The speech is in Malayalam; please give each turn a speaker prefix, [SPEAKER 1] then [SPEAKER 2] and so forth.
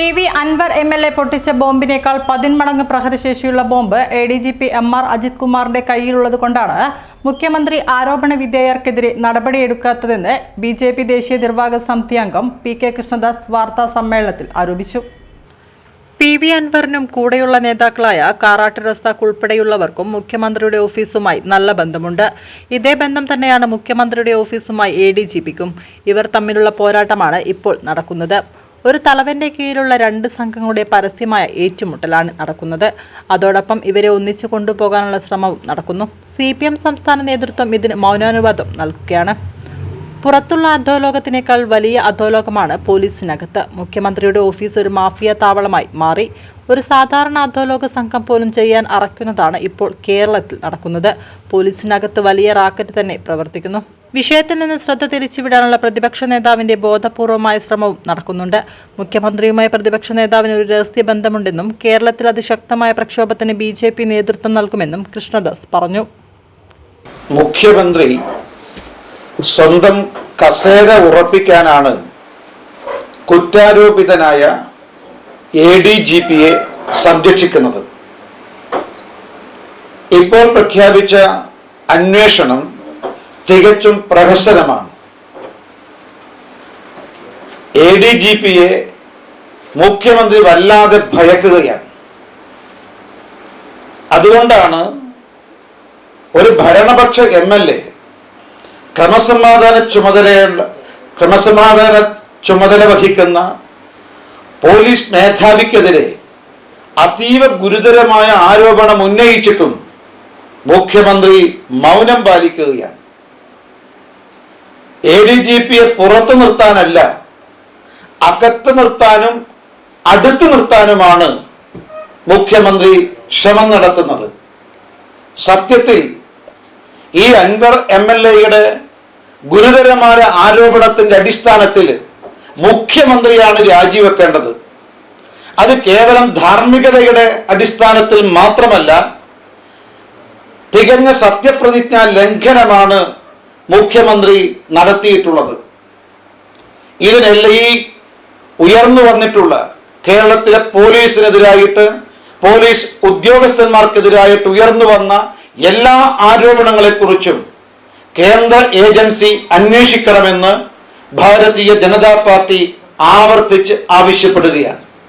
[SPEAKER 1] P V Anvar M L A പൊട്ടിച്ച ബോംബിനേക്കാൾ പതിന്മടങ്ങ് പ്രഹരശേഷിയുള്ള bomb A D G P M R Ajith കുമാറിന്റെ കയ്യിലുള്ളത് കൊണ്ടാണ് മുഖ്യമന്ത്രി ആരോപണ വിധേയർക്കെതിരെ നടപടിയെടുക്കാത്തതെന്ന് ബി ജെ പി ദേശീയ നിർവാഹക സമിതി അംഗം പി കെ കൃഷ്ണദാസ് വാർത്താ സമ്മേളനത്തിൽ ആരോപിച്ചു. പി വി അൻവറിനും കൂടെയുള്ള നേതാക്കളായ കാറാട്ട് റസാഖ് ഉൾപ്പെടെയുള്ളവർക്കും മുഖ്യമന്ത്രിയുടെ ഓഫീസുമായി നല്ല ബന്ധമുണ്ട്. ഇതേ ബന്ധം തന്നെയാണ് മുഖ്യമന്ത്രിയുടെ ഓഫീസുമായി എ ഡി ജി പിക്കും. ഇവർ തമ്മിലുള്ള പോരാട്ടമാണ് ഇപ്പോൾ നടക്കുന്നത്. ഒരു തലവന്റെ കീഴിലുള്ള രണ്ട് സംഘങ്ങളുടെ പരസ്യമായ ഏറ്റുമുട്ടലാണ് നടക്കുന്നത്. അതോടൊപ്പം ഇവരെ ഒന്നിച്ചു കൊണ്ടുപോകാനുള്ള ശ്രമവും നടക്കുന്നു. സി പി എം സംസ്ഥാന നേതൃത്വം ഇതിന് മൗനാനുവാദം നൽകുകയാണ്. പുറത്തുള്ള അധോലോകത്തിനേക്കാൾ വലിയ അധോലോകമാണ് പോലീസിനകത്ത്. മുഖ്യമന്ത്രിയുടെ ഓഫീസ് ഒരു മാഫിയ താവളമായി മാറി. ഒരു സാധാരണ അധോലോക സംഘം പോലും ചെയ്യാൻ അറയ്ക്കുന്നതാണ് ഇപ്പോൾ കേരളത്തിൽ നടക്കുന്നത്. പോലീസിനകത്ത് വലിയ റാക്കറ്റ് തന്നെ പ്രവർത്തിക്കുന്നു. വിഷയത്തിൽ നിന്ന് ശ്രദ്ധ തിരിച്ചുവിടാനുള്ള പ്രതിപക്ഷ നേതാവിന്റെ ബോധപൂർവമായ ശ്രമവും നടക്കുന്നുണ്ട്. മുഖ്യമന്ത്രിയുമായി പ്രതിപക്ഷ നേതാവിന് ഒരു രഹസ്യ ബന്ധമുണ്ടെന്നും കേരളത്തിൽ അതിശക്തമായ പ്രക്ഷോഭത്തിന് ബി ജെ പി നേതൃത്വം നൽകുമെന്നും കൃഷ്ണദാസ് പറഞ്ഞു.
[SPEAKER 2] മുഖ്യമന്ത്രി സ്വന്തം കസേര ഉറപ്പിക്കാനാണ് കുറ്റാരോപിതനായ എ ഡി ജി പിയെ സംരക്ഷിക്കുന്നത്. ഇപ്പോൾ പ്രഖ്യാപിച്ച അന്വേഷണം തികച്ചും പ്രഹസനമാണ്. എ ഡി ജി പിയെ മുഖ്യമന്ത്രി വല്ലാതെ ഭയക്കുകയാണ്. അതുകൊണ്ടാണ് ഒരു ഭരണപക്ഷ എം എൽ എ ക്രമസമാധാന ചുമതലയുള്ള ക്രമസമാധാന ചുമതല വഹിക്കുന്ന പോലീസ് മേധാവിക്കെതിരെ അതീവ ഗുരുതരമായ ആരോപണം ഉന്നയിച്ചിട്ടും മുഖ്യമന്ത്രി മൗനം പാലിക്കുകയാണ്. എ ഡി ജി പിയെ പുറത്തു നിർത്താനല്ല അകത്ത് നിർത്താനും അടുത്ത് നിർത്താനുമാണ് മുഖ്യമന്ത്രി ശ്രമം നടത്തുന്നത്. സത്യത്തിൽ ഈ അൻവർ എം എൽ എയുടെ ഗുരുതരമായ ആരോപണത്തിന്റെ അടിസ്ഥാനത്തിൽ മുഖ്യമന്ത്രിയാണ് രാജിവെക്കേണ്ടത്. അത് കേവലം ധാർമ്മികതയുടെ അടിസ്ഥാനത്തിൽ മാത്രമല്ല തികഞ്ഞ സത്യപ്രതിജ്ഞ ലംഘനമാണ് മുഖ്യമന്ത്രി നടത്തിയിട്ടുള്ളത്. ഇതിനെല്ലാം ഈ ഉയർന്നു വന്നിട്ടുള്ള കേരളത്തിലെ പോലീസിനെതിരായിട്ട് പോലീസ് ഉദ്യോഗസ്ഥന്മാർക്കെതിരായിട്ട് ഉയർന്നു വന്ന എല്ലാ ആരോപണങ്ങളെക്കുറിച്ചും കേന്ദ്ര ഏജൻസി അന്വേഷിക്കണമെന്ന് ഭാരതീയ ജനതാ പാർട്ടി ആവർത്തിച്ച് ആവശ്യപ്പെടുകയാണ്.